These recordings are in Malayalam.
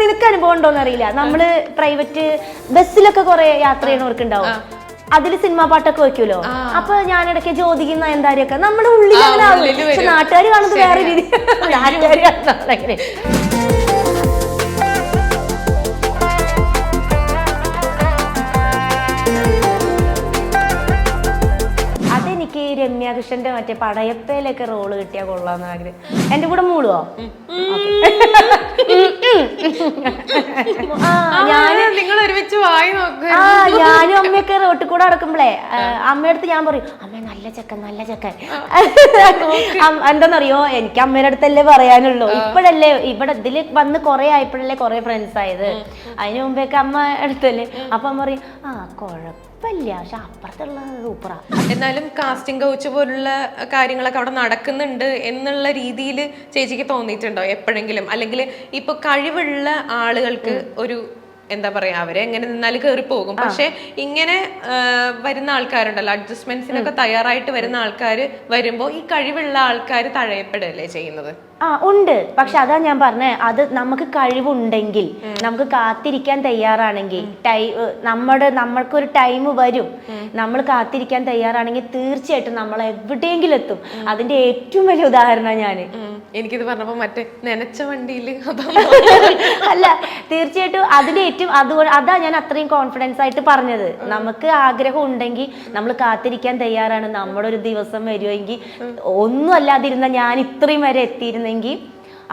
നിനക്ക് അനുഭവം ഉണ്ടോന്ന് അറിയില്ല നമ്മൾ പ്രൈവറ്റ് ബസ്സിലൊക്കെ കുറെ യാത്ര ചെയ്യണവർക്ക് ഉണ്ടാവും അതിൽ സിനിമാ പാട്ടൊക്കെ വെക്കൂലോ? അപ്പൊ ഞാൻ ഇടയ്ക്ക് ജ്യോതിക്കുന്ന എന്താരെയൊക്കെ നമ്മുടെ ഉള്ളിൽ അങ്ങനെ പക്ഷെ നാട്ടുകാർ കാണുന്നത് വേറെ രീതി നാട്ടുകാർ കാണുന്നത് അങ്ങനെ. അതെനിക്ക് ഈ രമ്യ കൃഷ്ണന്റെ മറ്റേ പടയപ്പയിലൊക്കെ റോൾ കിട്ടിയാ കൊള്ളാന്ന് ആഗ്രഹം. എന്റെ കൂടെ മൂളുവോ നിങ്ങൾ ഒരുമിച്ച് വായി നോക്കുക ആ ഞാനും അമ്മയൊക്കെ റോട്ടിൽ കൂടെ നടക്കുമ്പോഴേ അമ്മയടുത്ത് ഞാൻ പറയും അമ്മ നല്ല ചെക്കൻ നല്ല ചെക്കൻ. എന്താണെന്നറിയോ എനിക്ക് അമ്മയുടെ അടുത്തല്ലേ പറയാനുള്ളൂ. ഇപ്പോഴല്ലേ ഇവിടെ ഇതിൽ വന്ന് കുറെ ആയപ്പോഴല്ലേ കുറെ ഫ്രണ്ട്സ് ആയത്. അതിനു മുമ്പേക്ക് അമ്മ അടുത്തല്ലേ. അപ്പൊ അമ്മ പറയും ആ കുഴപ്പമില്ല. പക്ഷെ അപ്പുറത്തുള്ള സൂപ്പറാ എന്നാലും കാസ്റ്റിംഗ് കൗച്ച് പോലുള്ള കാര്യങ്ങളൊക്കെ അവിടെ നടക്കുന്നുണ്ട് എന്നുള്ള രീതിയിൽ ചേച്ചിക്ക് തോന്നിയിട്ടുണ്ടോ എപ്പോഴെങ്കിലും? അല്ലെങ്കിൽ ഇപ്പൊ കഴിവുള്ള ആളുകൾക്ക് ഒരു എന്താ പറയാ അവരെ എങ്ങനെ നിന്നാലും കയറി പോകും പക്ഷെ ഇങ്ങനെ വരുന്ന ആൾക്കാരുണ്ടല്ലോ അഡ്ജസ്റ്റ്മെന്റ്സിനൊക്കെ തയ്യാറായിട്ട് വരുന്ന ആൾക്കാർ വരുമ്പോൾ ഈ കഴിവുള്ള ആൾക്കാർ തഴയപ്പെടല്ലേ ചെയ്യുന്നത്? ആ ഉണ്ട്. പക്ഷെ അതാ ഞാൻ പറഞ്ഞത് അത് നമുക്ക് കഴിവുണ്ടെങ്കിൽ നമുക്ക് കാത്തിരിക്കാൻ തയ്യാറാണെങ്കിൽ ടൈ നമ്മുടെ നമ്മൾക്കൊരു ടൈം വരും. നമ്മൾ കാത്തിരിക്കാൻ തയ്യാറാണെങ്കിൽ തീർച്ചയായിട്ടും നമ്മൾ എവിടെയെങ്കിലും എത്തും. അതിന്റെ ഏറ്റവും വലിയ ഉദാഹരണം ഞാൻ. എനിക്കിത് പറഞ്ഞപ്പോ മറ്റേ നനച്ച വണ്ടിയിൽ അല്ല തീർച്ചയായിട്ടും അതിന്റെ ഏറ്റവും അതുകൊണ്ട് അതാ ഞാൻ അത്രയും കോൺഫിഡൻസ് ആയിട്ട് പറഞ്ഞത്. നമുക്ക് ആഗ്രഹം ഉണ്ടെങ്കിൽ നമ്മൾ കാത്തിരിക്കാൻ തയ്യാറാണ്. നമ്മുടെ ഒരു ദിവസം വരുമെങ്കിൽ ഒന്നും അല്ലാതിരുന്ന ഞാൻ ഇത്രയും വരെ എത്തിയിരുന്നെങ്കിൽ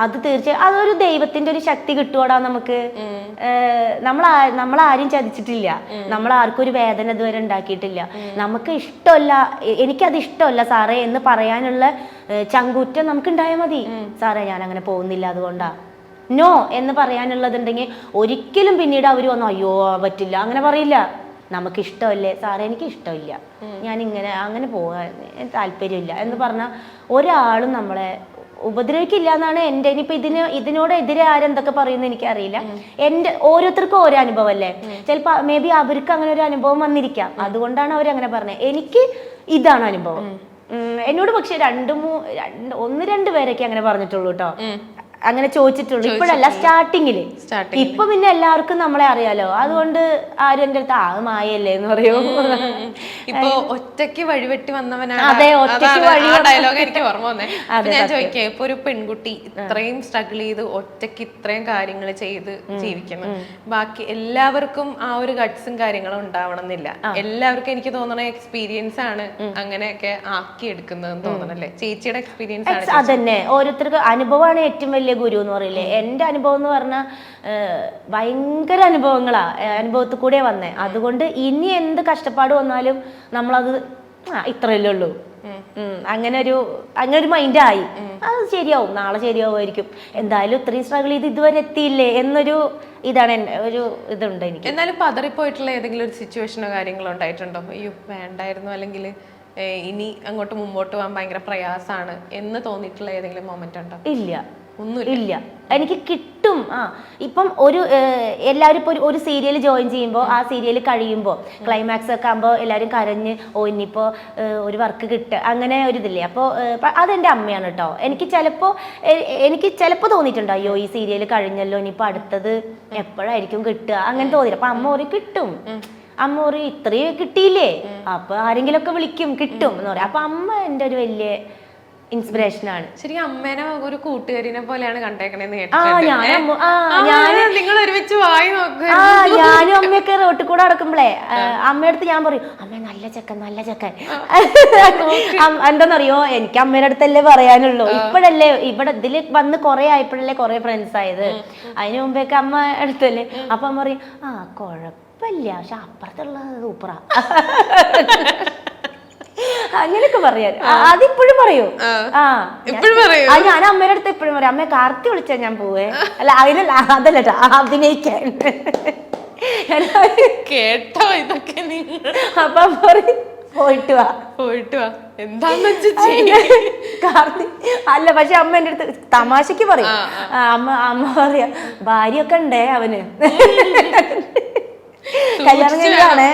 അത് തീർച്ചയായും അതൊരു ദൈവത്തിന്റെ ഒരു ശക്തി കിട്ടുവാടാ നമുക്ക്. നമ്മൾ നമ്മൾ ആരും ചതിച്ചിട്ടില്ല. നമ്മൾ ആർക്കും ഒരു വേദന ഇതുവരെ ഉണ്ടാക്കിയിട്ടില്ല. നമുക്ക് ഇഷ്ടമല്ല എനിക്കത് ഇഷ്ടമല്ല സാറേ എന്ന് പറയാനുള്ള ചങ്കൂറ്റം നമുക്ക് ഉണ്ടായാൽ മതി സാറേ ഞാൻ അങ്ങനെ പോകുന്നില്ല അതുകൊണ്ടാ. നോ എന്ന് പറയാനുള്ളതുണ്ടെങ്കിൽ ഒരിക്കലും പിന്നീട് അവർ വന്നു അയ്യോ പറ്റില്ല. അങ്ങനെ പറയില്ല. നമുക്ക് ഇഷ്ടമല്ലേ സാറേ എനിക്ക് ഇഷ്ടമില്ല ഞാൻ ഇങ്ങനെ അങ്ങനെ പോകാൻ താല്പര്യമില്ല എന്ന് പറഞ്ഞാൽ ഒരാളും നമ്മളെ ഉപദ്രവിക്കില്ല എന്നാണ് എന്റെ ഇനിയിപ്പോൾ ഇതിന് ഇതിനോട് എതിരെ ആരെന്തൊക്കെ പറയുന്ന എനിക്കറിയില്ല. എന്റെ ഓരോരുത്തർക്കും ഓരോ അനുഭവം അല്ലേ ചിലപ്പോൾ മേ ബി അവർക്ക് അങ്ങനെ ഒരു അനുഭവം വന്നിരിക്കാം. അതുകൊണ്ടാണ് അവർ അങ്ങനെ പറഞ്ഞത്. എനിക്ക് ഇതാണ് അനുഭവം. എന്നോട് പക്ഷെ രണ്ട് മൂ രണ്ട് ഒന്ന് രണ്ട് പേരൊക്കെ അങ്ങനെ പറഞ്ഞിട്ടുള്ളൂ കേട്ടോ അങ്ങനെ ചോദിച്ചിട്ടുള്ളൂ. ഇപ്പോഴല്ല സ്റ്റാർട്ടിങ്ങിൽ. ഇപ്പൊ പിന്നെ എല്ലാവർക്കും നമ്മളെ അറിയാലോ. അതുകൊണ്ട് ആരും എന്റെ അടുത്ത് ആ മായല്ലേ എന്ന് പറയൂ. ഇപ്പൊ ഒറ്റയ്ക്ക് വഴിവെട്ടി വന്നവനാണ് അതെ, ഒറ്റയ്ക്ക് ഡയലോഗ് എനിക്ക് ഓർമ്മ വന്നേ. ഞാൻ ചോദിക്കാം ഇപ്പൊ ഒരു പെൺകുട്ടി ഇത്രയും സ്ട്രഗിൾ ചെയ്ത് ഒറ്റയ്ക്ക് ഇത്രയും കാര്യങ്ങൾ ചെയ്ത് ജീവിക്കുന്നു. ബാക്കി എല്ലാവർക്കും ആ ഒരു ഗട്ട്സും കാര്യങ്ങളും ഉണ്ടാവണം എന്നില്ല എല്ലാവർക്കും എനിക്ക് തോന്നണ എക്സ്പീരിയൻസ് ആണ് അങ്ങനെയൊക്കെ ആക്കി എടുക്കുന്നതെന്ന് തോന്നണല്ലേ? ചേച്ചിയുടെ എക്സ്പീരിയൻസ് അതന്നെ. ഓരോരുത്തർക്ക് അനുഭവമാണ് ഏറ്റവും വലിയ ഗുരു എന്ന് പറയില്ലേ? എന്റെ അനുഭവം എന്ന് പറഞ്ഞാൽ ഭയങ്കര അനുഭവങ്ങളാ അനുഭവത്തിൽ കൂടെ വന്നേ. അതുകൊണ്ട് ഇനി എന്ത് കഷ്ടപ്പാട് വന്നാലും നമ്മളത് ആ ഇത്രയല്ലേ ഉള്ളൂ. അങ്ങനെ ഒരു അങ്ങനെ ഒരു മൈൻഡായി അത് ശരിയാവും നാളെ ശരിയാവുമായിരിക്കും. എന്തായാലും ഇത്രയും സ്ട്രഗിൾ ചെയ്ത് ഇതുവരെ എത്തിയില്ലേ എന്നൊരു ഇതാണ് ഒരു ഇതുണ്ട് എനിക്ക്. എന്നാലും പതറിപ്പോയിട്ടുള്ള ഏതെങ്കിലും ഒരു സിറ്റുവേഷനോ കാര്യങ്ങളോ ഉണ്ടായിട്ടുണ്ടോ? അയ്യോ വേണ്ടായിരുന്നു. അല്ലെങ്കിൽ ഇനി അങ്ങോട്ട് മുമ്പോട്ട് പോകാൻ ഭയങ്കര പ്രയാസമാണ് എന്ന് തോന്നിയിട്ടുള്ള ഏതെങ്കിലും മൊമെന്റ് ഉണ്ടോ? ഇല്ല. ഇല്ല. എനിക്ക് കിട്ടും. ആ ഇപ്പം ഒരു എല്ലാവരും ഇപ്പോൾ ഒരു സീരിയൽ ജോയിൻ ചെയ്യുമ്പോൾ ആ സീരിയൽ കഴിയുമ്പോൾ ക്ലൈമാക്സ് ഒക്കെ ആകുമ്പോൾ എല്ലാവരും കരഞ്ഞ് ഓ ഇനിയിപ്പോൾ ഒരു വർക്ക് കിട്ടുക അങ്ങനെ ഒരു ഇതില്ലേ. അപ്പോൾ അതെന്റെ അമ്മയാണ് കേട്ടോ എനിക്ക് ചിലപ്പോൾ എനിക്ക് ചിലപ്പോൾ തോന്നിയിട്ടുണ്ട് അയ്യോ ഈ സീരിയൽ കഴിഞ്ഞല്ലോ ഇനിയിപ്പോൾ അടുത്തത് എപ്പോഴായിരിക്കും കിട്ടുക? അങ്ങനെ തോന്നിയില്ല. അപ്പം അമ്മ ഒരു കിട്ടും. അമ്മ പറയും ഇത്രയും കിട്ടിയില്ലേ? അപ്പൊ ആരെങ്കിലും ഒക്കെ വിളിക്കും കിട്ടും എന്ന് പറയാം. അപ്പൊ അമ്മ എന്റെ ഒരു വലിയ ഇൻസ്പിറേഷനാണ് ശരിക്കും അമ്മേനെ ഒരു കൂട്ടുകാരിനെ പോലെയാണ് കണ്ടേക്കണേന്ന് നിങ്ങൾ ഒരുമിച്ച് വായി നോക്കുക ആ ഞാനും അമ്മയൊക്കെ റോട്ടിൽ കൂടെ നടക്കുമ്പോഴേ അമ്മയടുത്ത് ഞാൻ പറയും അമ്മ നല്ല ചെക്കൻ നല്ല ചെക്കൻ. എന്താണെന്നറിയോ എനിക്ക് അമ്മയുടെ അടുത്തല്ലേ പറയാനുള്ളൂ. ഇപ്പോഴല്ലേ ഇവിടെ ഇതിൽ വന്ന് കുറെ ആയപ്പോഴല്ലേ കൊറേ ഫ്രണ്ട്സ് ആയത്. അതിന് മുമ്പേക്ക് അമ്മ അടുത്തല്ലേ. അപ്പൊ അമ്മ പറയും ആ കുഴപ്പമില്ല പക്ഷെ അപ്പുറത്തുള്ള സൂപ്പറാ. അങ്ങനെയൊക്കെ പറയാൻ. അതിപ്പോഴും പറയൂ. ആ. ഞാൻ അമ്മയുടെ അടുത്ത് എപ്പോഴും പറയും അമ്മയെ കാർത്തി വിളിച്ചാ ഞാൻ പോവേ. അല്ല അതിനല്ല അതല്ല അഭിനയിക്കാൻ. കേട്ടോ ഇതൊക്കെ അപ്പൊ പറയും പോയിട്ട് വാ. പോയിട്ട് വാ. എന്താന്ന് കാർത്തി അല്ല പക്ഷെ അമ്മ എന്റെ അടുത്ത് തമാശക്ക് പറയും. അമ്മ അമ്മ പറയാ ഭാര്യയൊക്കെ ഉണ്ടേ അവന്. കല്യാണം കഴിഞ്ഞാണ്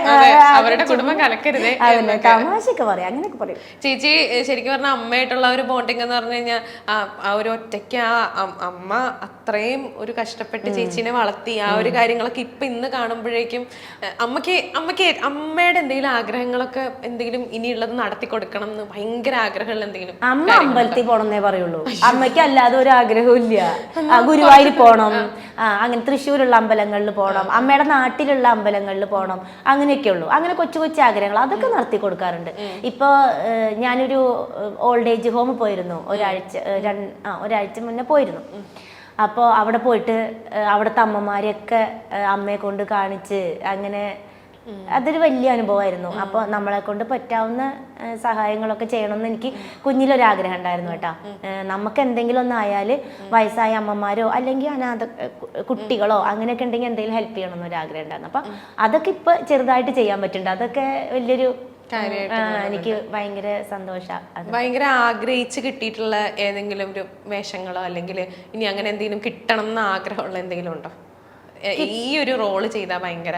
അവരുടെ കുടുംബം കലക്കരുതേ അതന്നെ തമാശയൊക്കെ പറയാം അങ്ങനെയൊക്കെ പറയും. ചേച്ചി ശരിക്കും പറഞ്ഞ അമ്മയായിട്ടുള്ള ഒരു ബോണ്ടിങ് എന്ന് പറഞ്ഞു കഴിഞ്ഞാൽ ആ ഒരു ഒറ്റയ്ക്ക് ആ അമ്മ അത്രയും ഒരു കഷ്ടപ്പെട്ട് ചേച്ചീനെ വളർത്തി ആ ഒരു കാര്യങ്ങളൊക്കെ ഇപ്പൊ ഇന്ന് കാണുമ്പോഴേക്കും അമ്മയ്ക്ക് അമ്മയ്ക്ക് അമ്മയുടെ എന്തെങ്കിലും ആഗ്രഹങ്ങളൊക്കെ എന്തെങ്കിലും ഇനിയുള്ളത് നടത്തി കൊടുക്കണം എന്ന് ഭയങ്കര ആഗ്രഹമുള്ള എന്തെങ്കിലും അമ്മ അമ്പലത്തിൽ പോണെന്നേ പറയുള്ളൂ. അമ്മയ്ക്ക് അല്ലാതെ ഒരു ആഗ്രഹവും ഇല്ല ഗുരുവായൂർ പോണം. അങ്ങനെ തൃശ്ശൂരുള്ള അമ്പലങ്ങളിൽ പോകണം അമ്മയുടെ നാട്ടിലുള്ള അമ്പലങ്ങളിൽ പോകണം അങ്ങനെയൊക്കെ ഉള്ളൂ. അങ്ങനെ കൊച്ചു കൊച്ചു ആഗ്രഹങ്ങൾ അതൊക്കെ നടത്തി കൊടുക്കാറുണ്ട്. ഇപ്പൊ ഏഹ്, ഞാനൊരു ഓൾഡ് ഏജ് ഹോം പോയിരുന്നു. ഒരാഴ്ച ആ ഒരാഴ്ച മുന്നേ പോയിരുന്നു. അപ്പോൾ അവിടെ പോയിട്ട് അവിടുത്തെ അമ്മമാരെയൊക്കെ അമ്മയെ കൊണ്ട് കാണിച്ച് അങ്ങനെ അതൊരു വലിയ അനുഭവമായിരുന്നു. അപ്പോൾ നമ്മളെ കൊണ്ട് പറ്റാവുന്ന സഹായങ്ങളൊക്കെ ചെയ്യണമെന്ന് എനിക്ക് കുഞ്ഞിലൊരാഗ്രഹം ഉണ്ടായിരുന്നു കേട്ടോ. നമുക്ക് എന്തെങ്കിലും ഒന്നായാൽ വയസ്സായ അമ്മമാരോ അല്ലെങ്കിൽ അനാഥ കുട്ടികളോ അങ്ങനെയൊക്കെ ഉണ്ടെങ്കിൽ എന്തെങ്കിലും ഹെൽപ്പ് ചെയ്യണം എന്നൊരു ആഗ്രഹം ഉണ്ടായിരുന്നു. അപ്പം അതൊക്കെ ഇപ്പൊ ചെറുതായിട്ട് ചെയ്യാൻ പറ്റുന്നുണ്ട്. അതൊക്കെ വലിയൊരു എനിക്ക് ഭയങ്കര സന്തോഷമാണ് ഭയങ്കര ആഗ്രഹിച്ച് കിട്ടിയിട്ടുള്ള ഏതെങ്കിലും ഒരു വേഷങ്ങളോ അല്ലെങ്കിൽ ഇനി അങ്ങനെ എന്തെങ്കിലും കിട്ടണം എന്ന് ആഗ്രഹമുള്ള എന്തെങ്കിലും ഉണ്ടോ? ഈ ഒരു റോൾ ചെയ്താൽ ഭയങ്കര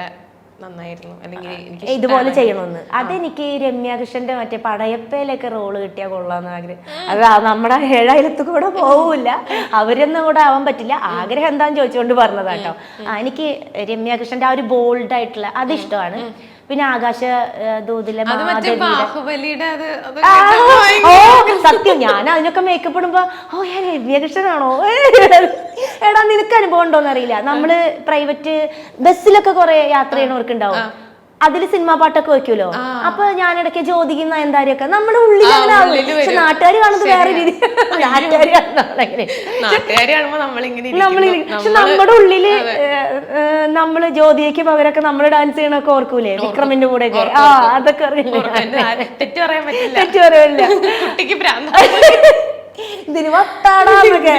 നന്നായിരുന്നു. അല്ലെങ്കിൽ എനിക്ക് ഇതുപോലെ ചെയ്യണമെന്ന്. അതെനിക്ക് രമ്യ കൃഷ്ണന്റെ മറ്റേ പടയപ്പയിലൊക്കെ റോൾ കിട്ടിയാൽ കൊള്ളാന്ന് ആഗ്രഹം. അത് നമ്മുടെ ഏഴായിരത്തു കൂടെ പോവില്ല. അവരൊന്നും കൂടെ ആവാൻ പറ്റില്ല. ആഗ്രഹം എന്താന്ന് ചോദിച്ചുകൊണ്ട് പറഞ്ഞതാട്ടോ. എനിക്ക് രമ്യ കൃഷ്ണന്റെ ആ ഒരു ബോൾഡ് ആയിട്ടുള്ള അത് ഇഷ്ടമാണ്. പിന്നെ ആകാശ ദൂതിലെ സത്യം. ഞാൻ അതിനൊക്കെ മേക്കപ്പ് ഇടുമ്പോ ഓ ഞാൻ രമ്യകൃഷ്ണനാണോ എടാ നിനക്ക് അനുഭവം ഉണ്ടോന്ന് അറിയില്ല നമ്മൾ പ്രൈവറ്റ് ബസ്സിലൊക്കെ കുറെ യാത്ര ചെയ്യണവർക്ക് ഉണ്ടാവും അതിൽ സിനിമാ പാട്ടൊക്കെ വെക്കൂലോ? അപ്പൊ ഞാൻ ഇടയ്ക്ക് ജ്യോതിക്കും നയൻതാരയൊക്കെ നമ്മുടെ ഉള്ളിൽ അങ്ങനെ പക്ഷെ നാട്ടുകാർ കാണുന്നത് വേറെ രീതി നാട്ടുകാർ നമ്മളിങ്ങനെ നമ്മൾ. പക്ഷെ നമ്മുടെ ഉള്ളിൽ നമ്മൾ ജ്യോതിക്ക് പകരൊക്കെ നമ്മൾ ഡാൻസ് ചെയ്യണൊക്കെ ഓർക്കൂലേ? വിക്രമിന്റെ കൂടെ ഒക്കെ. ആ അതൊക്കെ അറിയില്ല. തെറ്റു പറയാൻ പറ്റില്ല. തെറ്റു പറയാനില്ല. കുട്ടിക്ക് ഇതിന് വട്ടാടാന്നൊക്കെ.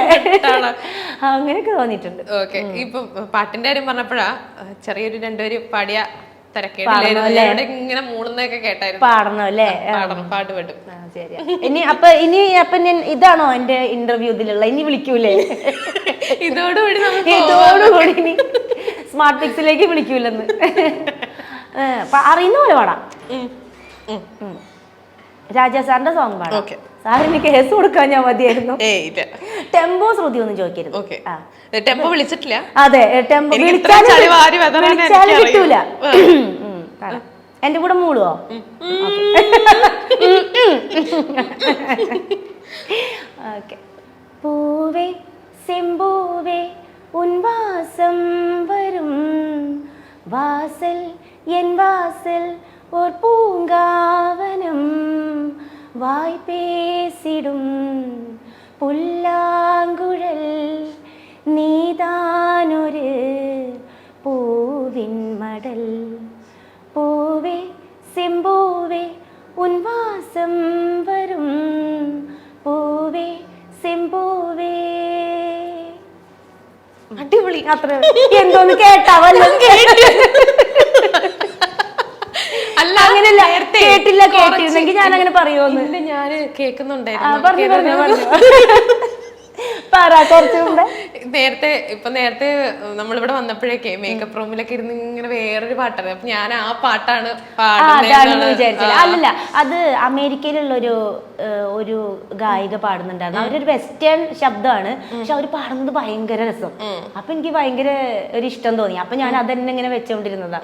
അങ്ങനെയൊക്കെ തോന്നിയിട്ടുണ്ട്. ഓക്കെ. ഇപ്പൊ പാട്ടിന്റെ കാര്യം പറഞ്ഞപ്പോഴാ ചെറിയൊരു രണ്ടുപേര് പാടിയ ഇങ്ങനെ മൂളുന്നൊക്കെ കേട്ടായിരുന്നു. പാടണം അല്ലേ? പാട്ട് പാടും ഇനി അപ്പൊ ഇനി അപ്പൊ ഞാൻ ഇതാണോ എന്റെ ഇന്റർവ്യൂ ഇതിലുള്ള? ഇനി വിളിക്കൂലേ? ഇതോടുകൂടി ഇതോടുകൂടി ഇനി സ്മാർട്ട് പിക്സിലേക്ക് വിളിക്കൂലെന്ന്. അറിയുന്ന പോലെ പാടാം. രാജാ സാറിന്റെ സോങ് പാടാം. സാറിന് കേസ് കൊടുക്കാൻ ഞാൻ മതിയായിരുന്നു ഏയ് ഇല്ല ടെമ്പോ ശ്രുതി ഒന്നും ചോദിക്കരുത് ഓക്കെ ആ. ടെമ്പോ വിളിച്ചിട്ടില്ല അതെ ടെമ്പോ എനിക്ക് ഇത്ര വിളിച്ചാലും ചളി വാരി വിതറാൻ വിളിച്ചാലും എനിക്കറിയൂ. കിട്ടൂല ഉം, പാടാം. എന്റെ കൂടെ മൂളുവോ ഓക്കെ പൂവേ செம்பூவே உன் வாசம் வரும் வாசல் என் வாசல் ஓர் பூங்காவனம் ഇടും പുല്ലാങ്കുഴൽ നീതാനൊരു പൂവിൻമടൽ പൂവേ സിംബൂവേ ഉൻവാസം വരും. പൂവേ സിംബൂവേ. അടിപൊളി. അത്ര എന്തോന്ന് കേട്ടാവല്ലോ കേട്ടു. അല്ല അങ്ങനെയല്ല. കേട്ടില്ല കേട്ടിരുന്നെങ്കിൽ ഞാൻ അങ്ങനെ പറയുമെന്ന് ഞാൻ കേൾക്കുന്നുണ്ടായിരുന്നു. പറഞ്ഞു പറഞ്ഞു. പറഞ്ഞു. പറ കുറച്ച് മുമ്പേ നേരത്തെ ഇപ്പൊ നേരത്തെ നമ്മളിവിടെ വന്നപ്പോഴേക്കേ മേക്കപ്പ് റൂമിലൊക്കെ ഇരുന്ന് ഇങ്ങനെ വേറൊരു പാട്ടാണ്. അപ്പൊ ഞാൻ ആ പാട്ടാണ് അല്ലല്ല അത് അമേരിക്കയിലുള്ള ഒരു ഒരു ഗായിക പാടുന്നുണ്ടായിരുന്നു. അവരൊരു വെസ്റ്റേൺ ശബ്ദമാണ്. പക്ഷെ അവർ പാടുന്നത് ഭയങ്കര രസം. അപ്പൊ എനിക്ക് ഭയങ്കര ഒരു ഇഷ്ടം തോന്നി. അപ്പൊ ഞാൻ അതന്നെ ഇങ്ങനെ വെച്ചോണ്ടിരുന്നതാ.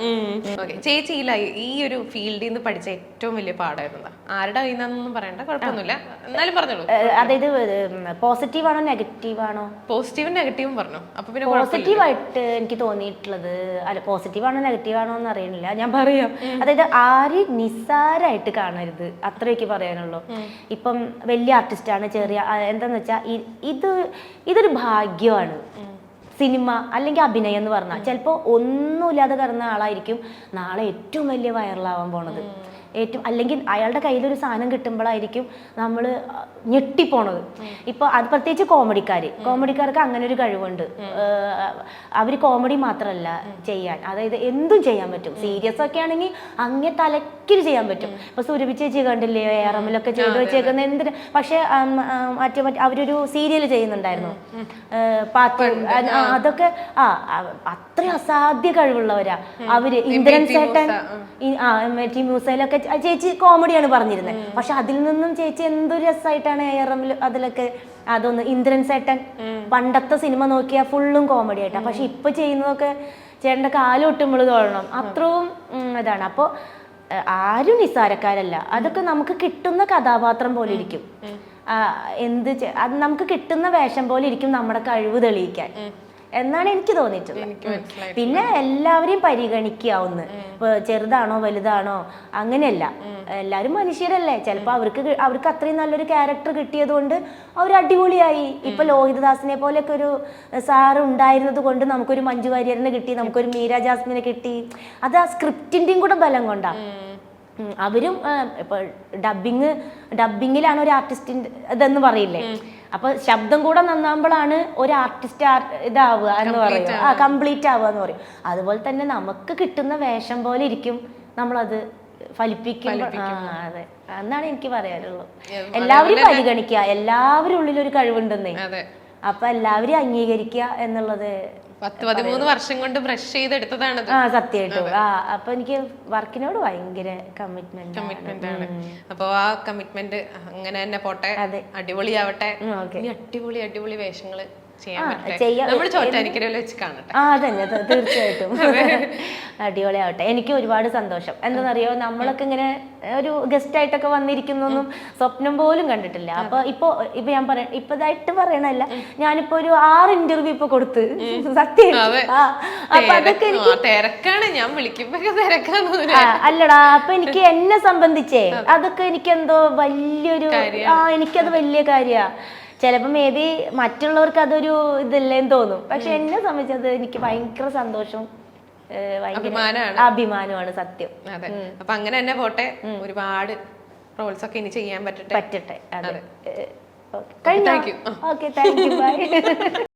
ചേച്ചിയില്ല ചേച്ചി ഈ ഈ ഒരു ഫീൽഡിൽ നിന്ന് പഠിച്ച ഏറ്റവും വലിയ പാടായിരുന്നതാ ആരുടെ കയ്യിൽ നിന്നൊന്നും പറയണ്ട കുഴപ്പമൊന്നുമില്ല. എന്നാലും പറഞ്ഞോളൂ. അതായത് പോസിറ്റീവ് ആണോ നെഗറ്റീവ് ആണോ? പോസിറ്റീവ് നെഗറ്റീവും പറഞ്ഞു. അപ്പൊ പിന്നെ പോസിറ്റീവായിട്ട് പോസിറ്റീവ് ആയിട്ട് എനിക്ക് തോന്നിയിട്ടുള്ളത് അല്ല പോസിറ്റീവ് ആണോ നെഗറ്റീവ് ആണോ എന്ന് അറിയണില്ല. ഞാൻ പറയാം. അതായത് ആര് നിസ്സാരായിട്ട് കാണരുത്. അത്രയൊക്കെ പറയാനുള്ളൂ. ഇപ്പം വലിയ ആർട്ടിസ്റ്റ് ആണ് ചെറിയ എന്താന്ന് വെച്ചാൽ ഇത് ഇതൊരു ഭാഗ്യമാണ്. സിനിമ അല്ലെങ്കിൽ അഭിനയം എന്ന് പറഞ്ഞാൽ ചിലപ്പോൾ ഒന്നുമില്ലാതെ കിടന്ന ആളായിരിക്കും നാളെ ഏറ്റവും വലിയ വൈറലാവാൻ പോണത്. ഏറ്റവും അല്ലെങ്കിൽ അയാളുടെ കയ്യിലൊരു സാധനം കിട്ടുമ്പോഴായിരിക്കും നമ്മൾ ഞെട്ടിപ്പോണത്. ഇപ്പോൾ അത് പ്രത്യേകിച്ച് കോമഡിക്കാർ കോമഡിക്കാർക്ക് അങ്ങനെ ഒരു കഴിവുണ്ട് അവർ കോമഡി മാത്രമല്ല ചെയ്യാൻ. അതായത് എന്തും ചെയ്യാൻ പറ്റും. സീരിയസ് ഒക്കെ ആണെങ്കിൽ അങ്ങേ തലയ്ക്ക് ഒരിക്കലും ചെയ്യാൻ പറ്റും. ഇപ്പൊ സൂര്യപി ചേച്ചി കണ്ടില്ലേ ഏറമിലൊക്കെ ചെയ്തു വെച്ചേക്കുന്ന എന്തിന്? പക്ഷെ മറ്റേ മറ്റേ അവരൊരു സീരിയൽ ചെയ്യുന്നുണ്ടായിരുന്നു. പാത്തു അതൊക്കെ ആ അത്ര അത്രയും അസാധ്യ കഴിവുള്ളവരാ. അവർ ഇന്ദ്രൻ ചേട്ടൻ ആ. ടി മ്യൂസയിലൊക്കെ ചേച്ചി കോമഡിയാണ് പറഞ്ഞിരുന്നത് പക്ഷെ അതിൽ നിന്നും ചേച്ചി എന്തൊരു രസമായിട്ടാണ് ഏറമിൽ അതിലൊക്കെ അതൊന്ന് ഇന്ദ്രൻ ചേട്ടൻ പണ്ടത്തെ സിനിമ നോക്കിയാൽ ഫുള്ളും കോമഡി ആയിട്ടാണ് പക്ഷെ ഇപ്പൊ ചെയ്യുന്നതൊക്കെ ചേട്ടന്റെ കാലൊട്ടുമ്പോൾ തോന്നണം. അത്രയും ഇതാണ്. അപ്പോൾ ആരും നിസ്സാരക്കാരല്ല. അതൊക്കെ നമുക്ക് കിട്ടുന്ന കഥാപാത്രം പോലെ ഇരിക്കും. എന്ത് അത് നമുക്ക് കിട്ടുന്ന വേഷം പോലെ ഇരിക്കും നമ്മുടെ കഴിവ് തെളിയിക്കാൻ. എന്നാണ് എനിക്ക് തോന്നിയിട്ടുള്ളത്. പിന്നെ എല്ലാവരെയും പരിഗണിക്കാവുന്ന ഇപ്പൊ ചെറുതാണോ വലുതാണോ അങ്ങനെയല്ല. എല്ലാവരും മനുഷ്യരല്ലേ. ചിലപ്പോൾ അവർക്ക് അവർക്ക് അത്രയും നല്ലൊരു ക്യാരക്ടർ കിട്ടിയത് കൊണ്ട് അവർ അടിപൊളിയായി. ഇപ്പൊ ലോഹിതദാസിനെ പോലെയൊക്കെ ഒരു സാറ് ഉണ്ടായിരുന്നത് കൊണ്ട് നമുക്കൊരു മഞ്ജു വാര്യറിനെ കിട്ടി നമുക്കൊരു മീര ജാസ്മിനെ കിട്ടി. അത് ആ സ്ക്രിപ്റ്റിന്റെയും കൂടെ ബലം കൊണ്ടാ. അവരും ഇപ്പൊ ഡബിങ് ഡബിങ്ങിലാണ് ഒരു ആർട്ടിസ്റ്റിന്റെ ഇതെന്ന് പറയില്ലേ. അപ്പൊ ശബ്ദം കൂടെ നന്നാകുമ്പോഴാണ് ഒരു ആർട്ടിസ്റ്റ് ഇതാവുക എന്ന് പറയുന്നത് ആ കംപ്ലീറ്റ് ആവുക എന്ന് പറയും. അതുപോലെ തന്നെ നമുക്ക് കിട്ടുന്ന വേഷം പോലെ ഇരിക്കും നമ്മളത് ഫലിപ്പിക്കും. അതെ. എന്നാണ് എനിക്ക് പറയാനുള്ളത്. എല്ലാവരും പരിഗണിക്കുക. എല്ലാവരും ഉള്ളിൽ ഒരു കഴിവുണ്ടെന്നേ അപ്പൊ എല്ലാവരും അംഗീകരിക്കുക എന്നുള്ളത് പത്ത് പതിമൂന്ന് വർഷം കൊണ്ട് ബ്രഷ് ചെയ്തെടുത്തതാണ് ആ സത്യമായിട്ടും. ആ അപ്പൊ എനിക്ക് വർക്കിനോട് ഭയങ്കര കമ്മിറ്റ്മെന്റ് കമ്മിറ്റ്മെന്റ് ആണ്. അപ്പൊ ആ കമ്മിറ്റ്മെന്റ് അങ്ങനെ തന്നെ പോട്ടെ. അടിപൊളിയാവട്ടെ. ഇനി അടിപൊളി അടിപൊളി വേഷങ്ങൾ. ചെയ്യാൻ നമ്മൾ ചോറ്റാനിക്കരയിൽ വെച്ച് കാണട്ടെ. ആ അതന്നെ തീർച്ചയായിട്ടും. അടിപൊളിയാവട്ടെ. എനിക്ക് ഒരുപാട് സന്തോഷം. എന്താണെന്നറിയോ നമ്മളൊക്കെ ഇങ്ങനെ ഒരു ഗസ്റ്റ് ആയിട്ടൊക്കെ വന്നിരിക്കുന്നൊന്നും സ്വപ്നം പോലും കണ്ടിട്ടില്ല. അപ്പൊ ഇപ്പൊ ഇപ്പൊ ഞാൻ പറയാം ഇപ്പൊ ഇതായിട്ട് പറയണല്ല ഞാനിപ്പോ ഒരു ആറ് ഇന്റർവ്യൂ ഇപ്പൊ കൊടുത്ത്. സത്യം. അപ്പൊ അതൊക്കെ തിരക്കാണ്. ഞാൻ വിളിക്കുമ്പോ അല്ലടാ അപ്പൊ എനിക്ക് എന്നെ സംബന്ധിച്ചേ അതൊക്കെ എനിക്ക് എന്തോ വലിയൊരു ആ എനിക്കത് വലിയ കാര്യാ. ചിലപ്പോ മേ ബി മറ്റുള്ളവർക്ക് അതൊരു ഇതില്ലേന്ന് തോന്നും. പക്ഷെ എന്നെ സംബന്ധിച്ചത് എനിക്ക് ഭയങ്കര സന്തോഷം അഭിമാനമാണ്. അഭിമാനമാണ് സത്യം. അതെ. അപ്പൊ അങ്ങനെ തന്നെ പോട്ടെ. ഒരുപാട് റോൾസ് ഒക്കെ ഇനി ചെയ്യാൻ പറ്റട്ടെ. പറ്റട്ടെ. അതെ. കഴിഞ്ഞോ. Okay thank you by